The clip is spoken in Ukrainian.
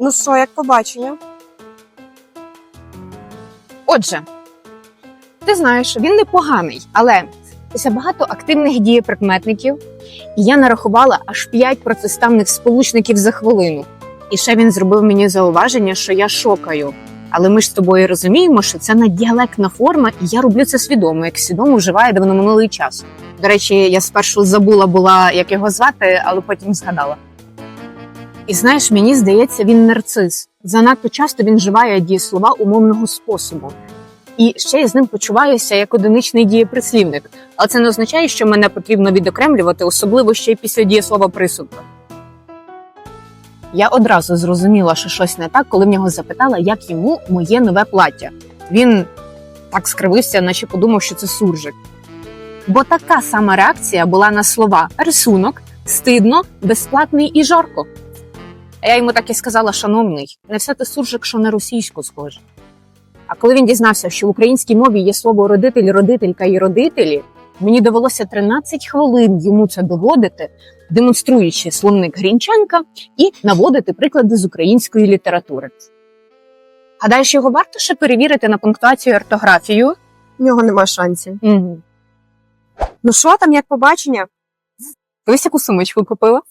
Ну що, як побачення? Отже, ти знаєш, він непоганий, але після багато активних дієприкметників я нарахувала аж 5 процеставних сполучників за хвилину. І ще він зробив мені зауваження, що я шокаю. Але ми ж з тобою розуміємо, що це наддіалектна форма, і я роблю це свідомо, як свідомо вживаю давно минулий час. До речі, я спершу забула була, як його звати, але потім згадала. І знаєш, мені здається, він нарцис. Занадто часто він вживає дієслова умовного способу. І ще я з ним почуваюся як одиничний дієприслівник. Але це не означає, що мене потрібно відокремлювати, особливо ще й після дієслова присудка. Я одразу зрозуміла, що щось не так, коли в нього запитала, як йому моє нове плаття. Він так скривився, наче подумав, що це суржик. Бо така сама реакція була на слова рисунок, стидно, безплатний і жарко. А я йому так і сказала, шановний, не все те суржик, що на російську схоже. А коли він дізнався, що в українській мові є слово родитель, родителька і родителі, мені довелося 13 хвилин йому це доводити, демонструючи словник Грінченка і наводити приклади з української літератури. Гадаєш, його варто ще перевірити на пунктуацію і ортографію? В нього нема шансів. Угу. Ну що там, як побачення? Ось яку сумочку купила?